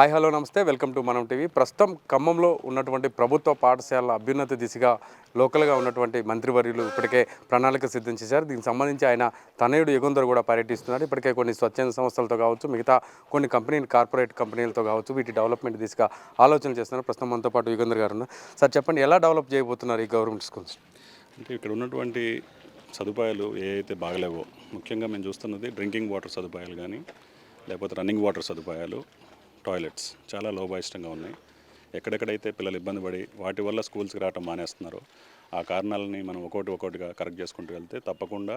Hi hello నమస్తే. Welcome to Manam TV. ప్రస్తుతం ఖమ్మంలో ఉన్నటువంటి ప్రభుత్వ పాఠశాలల అభ్యున్నతి దిశగా లోకల్గా ఉన్నటువంటి మంత్రివర్యులు ఇప్పటికే ప్రణాళిక సిద్ధం చేశారు. దీనికి సంబంధించి ఆయన తనయుడు ఎగుందరు కూడా పర్యటిస్తున్నారు. ఇప్పటికే కొన్ని స్వచ్ఛంద సంస్థలతో కావచ్చు మిగతా కొన్ని కంపెనీలు కార్పొరేట్ కంపెనీలతో కావచ్చు వీటి డెవలప్మెంట్ దిశగా ఆలోచన చేస్తున్నారు. ప్రస్తుతం మనతో పాటు యుగంధర్ గారు ఉన్నారు. సార్ చెప్పండి ఎలా డెవలప్ చేయబోతున్నారు ఈ గవర్నమెంట్ స్కూల్స్? అంటే ఇక్కడ ఉన్నటువంటి సదుపాయాలు ఏ అయితే బాగలేవో ముఖ్యంగా మేము చూస్తున్నది డ్రింకింగ్ వాటర్ సదుపాయాలు కానీ లేకపోతే రన్నింగ్ వాటర్ సదుపాయాలు టాయిలెట్స్ చాలా లోభాయిష్టంగా ఉన్నాయి. ఎక్కడెక్కడైతే పిల్లలు ఇబ్బంది పడి వాటి వల్ల స్కూల్స్కి రావటం మానేస్తున్నారో ఆ కారణాలని మనం ఒక్కొక్కటి ఒక్కొక్కటిగా కరెక్ట్ చేసుకుంటూ వెళ్తే తప్పకుండా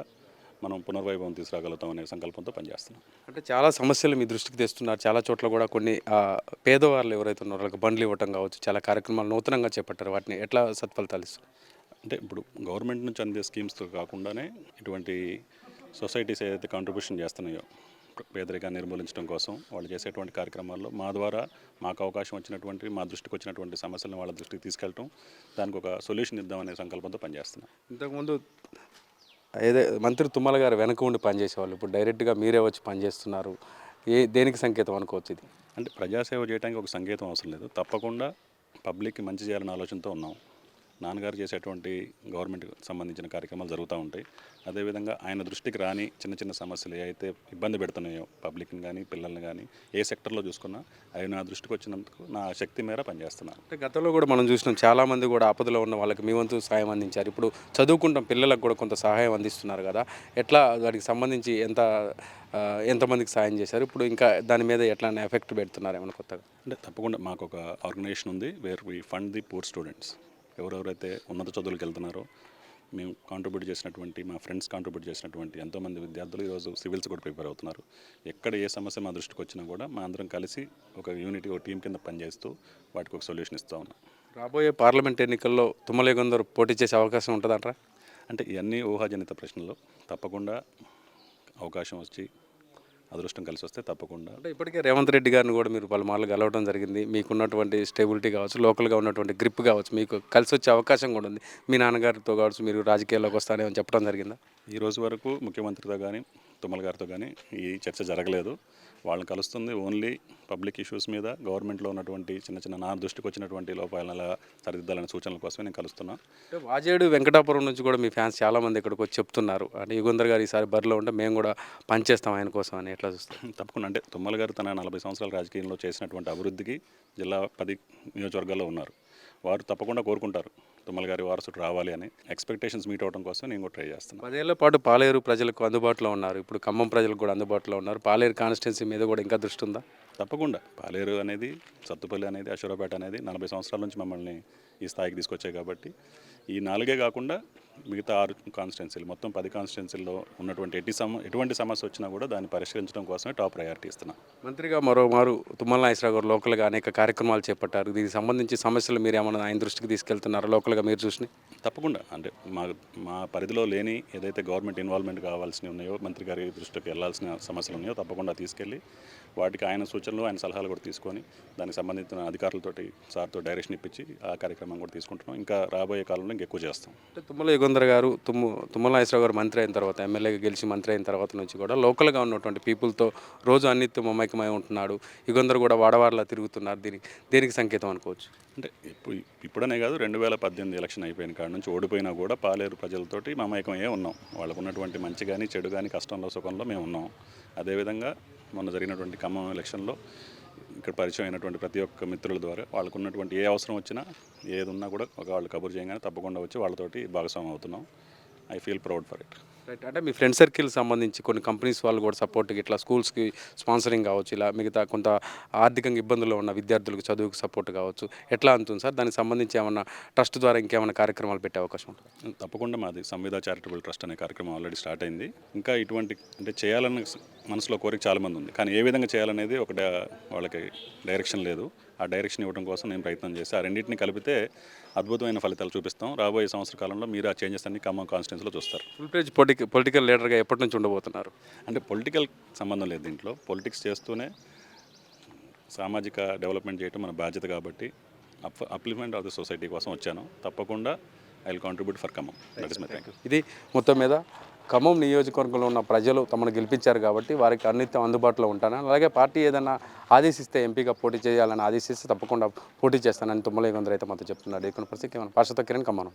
మనం పునర్వైభవం తీసుకురాగలుగుతాం అనే సంకల్పంతో పనిచేస్తున్నాం. అంటే చాలా సమస్యలు మీ దృష్టికి తెస్తున్నారు. చాలా చోట్ల కూడా కొన్ని పేదవాళ్ళు ఎవరైతే ఉన్నారో వాళ్ళకి బండ్లు ఇవ్వటం కావచ్చు చాలా కార్యక్రమాలు నూతనంగా చేపట్టారు. వాటిని ఎట్లా సత్ఫలితాలు ఇస్తారు? అంటే ఇప్పుడు గవర్నమెంట్ నుంచి అందే స్కీమ్స్తో కాకుండానే ఇటువంటి సొసైటీస్ ఏదైతే కాంట్రిబ్యూషన్ చేస్తున్నాయో పేదరికాన్ని నిర్మూలించడం కోసం వాళ్ళు చేసేటువంటి కార్యక్రమాల్లో మా ద్వారా మాకు అవకాశం వచ్చినటువంటి మా దృష్టికి వచ్చినటువంటి సమస్యలను వాళ్ళ దృష్టికి తీసుకెళ్ళటం దానికి ఒక సొల్యూషన్ ఇద్దామనే సంకల్పంతో పనిచేస్తున్నాం. ఇంతకుముందు ఏదే మంత్రి తుమ్మల గారు వెనక ఉండి పనిచేసేవాళ్ళు. ఇప్పుడు డైరెక్ట్గా మీరే వచ్చి పనిచేస్తున్నారు. ఏ దేనికి సంకేతం అనుకోవచ్చు ఇది? అంటే ప్రజాసేవ చేయడానికి ఒక సంకేతం అవసరం లేదు. తప్పకుండా పబ్లిక్కి మంచి చేయాలనే ఆలోచనతో ఉన్నాం. నాన్నగారు చేసేటువంటి గవర్నమెంట్ సంబంధించిన కార్యక్రమాలు జరుగుతూ ఉంటాయి. అదేవిధంగా ఆయన దృష్టికి రాని చిన్న చిన్న సమస్యలు ఏ అయితే ఇబ్బంది పెడుతున్నాయో పబ్లిక్ని కానీ పిల్లల్ని కానీ ఏ సెక్టర్లో చూసుకున్నా అవి నా దృష్టికి వచ్చినందుకు నా శక్తి మేర పనిచేస్తున్నాను. అంటే గతంలో కూడా మనం చూసినాం చాలా మంది కూడా ఆపదలో ఉన్న వాళ్ళకి మీ వంతు సాయం అందించారు. ఇప్పుడు చదువుకుంటాం పిల్లలకు కూడా కొంత సహాయం అందిస్తున్నారు కదా. ఎట్లా దానికి సంబంధించి ఎంత ఎంతమందికి సాయం చేశారు? ఇప్పుడు ఇంకా దాని మీద ఎట్లా ఎఫెక్ట్ పెడుతున్నారు ఏమైనా కొత్తగా? అంటే తప్పకుండా మాకు ఒక ఆర్గనైజేషన్ ఉంది where we fund the poor students. ఎవరెవరైతే ఉన్నత చదువులకు వెళ్తున్నారో మేము కాంట్రిబ్యూట్ చేసినటువంటి మా ఫ్రెండ్స్ కాంట్రిబ్యూట్ చేసినటువంటి ఎంతోమంది విద్యార్థులు ఈరోజు సివిల్స్ కూడా ప్రిపేర్ అవుతున్నారు. ఎక్కడ ఏ సమస్య మా దృష్టికి వచ్చినా కూడా మా అందరం కలిసి ఒక యూనిటీ ఒక టీం కింద పనిచేస్తూ వాటికి ఒక సొల్యూషన్ ఇస్తూ ఉన్నాం. రాబోయే పార్లమెంట్ ఎన్నికల్లో తుమ్మలేగొందరు పోటీ చేసే అవకాశం ఉంటుందంటారా? అంటే ఇవన్నీ ఊహాజనిత ప్రశ్నలు. తప్పకుండా అవకాశం వచ్చి అదృష్టం కలిసి వస్తే తప్పకుండా. అంటే ఇప్పటికే రేవంత్ రెడ్డి గారిని కూడా మీరు పలుమార్లు కలవడం జరిగింది. మీకున్నటువంటి స్టెబిలిటీ కావచ్చు లోకల్గా ఉన్నటువంటి గ్రిప్ కావచ్చు మీకు కలిసి వచ్చే అవకాశం కూడా ఉంది. మీ నాన్నగారితో కావచ్చు మీరు రాజకీయాల్లోకి వస్తారని చెప్పడం జరిగిందా? ఈ రోజు వరకు ముఖ్యమంత్రితో కానీ తుమ్మల గారితో కానీ ఈ చర్చ జరగలేదు. వాళ్ళని కలుస్తుంది ఓన్లీ పబ్లిక్ ఇష్యూస్ మీద గవర్నమెంట్లో ఉన్నటువంటి చిన్న చిన్న నా దృష్టికి వచ్చినటువంటి లోపాలను ఎలా సరిదిద్దాలనే సూచనల కోసమే నేను కలుస్తున్నా. వాజేడు వెంకటాపురం నుంచి కూడా మీ ఫ్యాన్స్ చాలా మంది ఇక్కడికి వచ్చి చెప్తున్నారు. అంటే యుగంధర్ గారు ఈసారి బరిలో ఉంటే మేము కూడా పనిచేస్తాం ఆయన కోసం అని ఎట్లా చూస్తాం తప్పకుండా. అంటే తుమ్మల గారు తన నలభై సంవత్సరాల రాజకీయంలో చేసినటువంటి అభివృద్ధికి జిల్లా పది నియోజకవర్గాల్లో ఉన్నారు. వారు తప్పకుండా కోరుకుంటారు తుమ్మల గారి వారసుడు రావాలి అని. ఎక్స్పెక్టేషన్స్ మీట్ అవడం కోసం నేను కూడా ట్రై చేస్తున్నాను పదేళ్ళ పాటు పాలేరు ప్రజలకు అందుబాటులో ఉన్నారు. ఇప్పుడు ఖమ్మం ప్రజలకు కూడా అందుబాటులో ఉన్నారు. పాలేరు కాన్స్టిట్యున్సీ మీద కూడా ఇంకా దృష్టి ఉందా? తప్పకుండా. పాలేరు అనేది సత్తుపల్లి అనేది అశోరాపేట అనేది నలభై సంవత్సరాల నుంచి మమ్మల్ని ఈ స్థాయికి తీసుకొచ్చాయి కాబట్టి ఈ నాలుగే కాకుండా మిగతా ఆరు కాన్స్టిట్యున్సీలు మొత్తం పది కాన్స్టిట్యున్సీల్లో ఉన్నటువంటి ఎట్టి సమ ఎటువంటి సమస్య వచ్చినా కూడా దాన్ని పరిష్కరించడం కోసమే టాప్ ప్రయారిటీ ఇస్తున్నాం. మంత్రిగా మరోమారు తుమ్మల నాగేశ్వరరావు గారు లోకల్గా అనేక కార్యక్రమాలు చేపట్టారు. దీనికి సంబంధించి సమస్యలు మీరు ఏమైనా ఆయన దృష్టికి తీసుకెళ్తున్నారా? లోకల్గా మీరు చూసి తప్పకుండా. అంటే మా మా పరిధిలో లేని ఏదైతే గవర్నమెంట్ ఇన్వాల్వ్మెంట్ కావాల్సినవి ఉన్నాయో మంత్రి గారి దృష్టికి వెళ్ళాల్సిన సమస్యలు ఉన్నాయో తప్పకుండా తీసుకెళ్ళి వాటికి ఆయన సూచనలు ఆయన సలహాలు కూడా తీసుకొని దానికి సంబంధించిన అధికారులతోటి సార్తో డైరెక్షన్ ఇప్పించి ఆ కార్యక్రమం కూడా తీసుకుంటున్నాం. ఇంకా రాబోయే కాలంలో ఇంకెక్కువ చేస్తాం. అంటే తుమ్మల యుగంధర్ గారు తుమ్ము తుమ్మల నాగేశ్వరరావు గారు మంత్రి అయిన తర్వాత ఎమ్మెల్యేగా గెలిచి మంత్రి అయిన తర్వాత నుంచి కూడా లోకల్గా ఉన్నటువంటి పీపుల్తో రోజు అన్నిత్యం మమైకమై ఉంటున్నాడు. యుగంధర్ కూడా వాడవాడలా తిరుగుతున్నారు. దీనికి దేనికి సంకేతం అనుకోవచ్చు. అంటే ఇప్పుడు ఇప్పుడనే కాదు రెండు వేల పద్దెనిమిది ఎలక్షన్ అయిపోయిన కాడ నుంచి ఓడిపోయినా కూడా పాలేరు ప్రజలతోటి మమైకమయ్యే ఉన్నాం. వాళ్ళకు ఉన్నటువంటి మంచి కానీ చెడు కానీ కష్టంలో సుఖంలో మేము ఉన్నాం. అదేవిధంగా మొన్న జరిగినటువంటి ఖమ్మం ఎలక్షన్లో ఇక్కడ పరిచయం అయినటువంటి ప్రతి ఒక్క మిత్రుల ద్వారా వాళ్ళకు ఉన్నటువంటి ఏ అవసరం వచ్చినా ఏది ఉన్నా కూడా ఒక వాళ్ళు కబుర్ చేయగానే తప్పకుండా వచ్చి వాళ్ళతోటి భాగస్వామ్యం అవుతున్నాం. I feel proud for it right అంటే మీ ఫ్రెండ్ సర్కిల్ సంబంధించి కొన్ని కంపెనీస్ వాళ్ళు కూడా సపోర్ట్కి ఇట్లా స్కూల్స్కి స్పాన్సరింగ్ కావచ్చు ఇలా మిగతా కొంత ఆర్థికంగా ఇబ్బందుల్లో ఉన్న విద్యార్థులకు చదువుకు సపోర్ట్ కావచ్చు. ఎట్లా అంటుంది సార్? దానికి సంబంధించి ఏమన్నా ట్రస్ట్ ద్వారా ఇంకేమైనా కార్యక్రమాలు పెట్టే అవకాశం ఉంటుంది? తప్పకుండా మాది సంవిధ చారిటబుల్ ట్రస్ట్ అనే కార్యక్రమం ఆల్రెడీ స్టార్ట్ అయింది. ఇంకా ఇటువంటి అంటే చేయాలన్న మనసులో కోరిక చాలామంది ఉంది. కానీ ఏ విధంగా చేయాలనేది ఒక వాళ్ళకి డైరెక్షన్ లేదు. ఆ డైరెక్షన్ ఇవ్వడం కోసం నేను ప్రయత్నం చేసి ఆ రెండింటిని కలిపితే అద్భుతమైన ఫలితాలు చూపిస్తాం. రాబోయే సంవత్సర కాలంలో మీరు ఆ చేంజెస్ అన్ని ఖమ్మం కాన్స్టిట్యున్సీలో చూస్తారు. ఫుల్ పేజ్ పొలిటికల్ పొలిటికల్ లీడర్గా ఎప్పటి నుంచి ఉండబోతున్నారు? అంటే పొలిటికల్ సంబంధం లేదు దీంట్లో. పొలిటిక్స్ చేస్తూనే సామాజిక డెవలప్మెంట్ చేయడం మన బాధ్యత కాబట్టి up upliftment of the society కోసం వచ్చాను. తప్పకుండా I will contribute for Khammam that is my thank you ఇది మొత్తం మీద ఖమ్మం నియోజకవర్గంలో ఉన్న ప్రజలు తమను గెలిపించారు కాబట్టి వారికి అన్నిత్యం అందుబాటులో ఉంటాను. అలాగే పార్టీ ఏదైనా ఆదేశిస్తే ఎంపీగా పోటీ చేయాలని ఆదేశిస్తే తప్పకుండా పోటీ చేస్తానని తుమ్మలే కొందరు అయితే మాతో చెప్తున్నాడు ఇక్కడ పరిస్థితి పాషతో కిరణ్ ఖమ్మం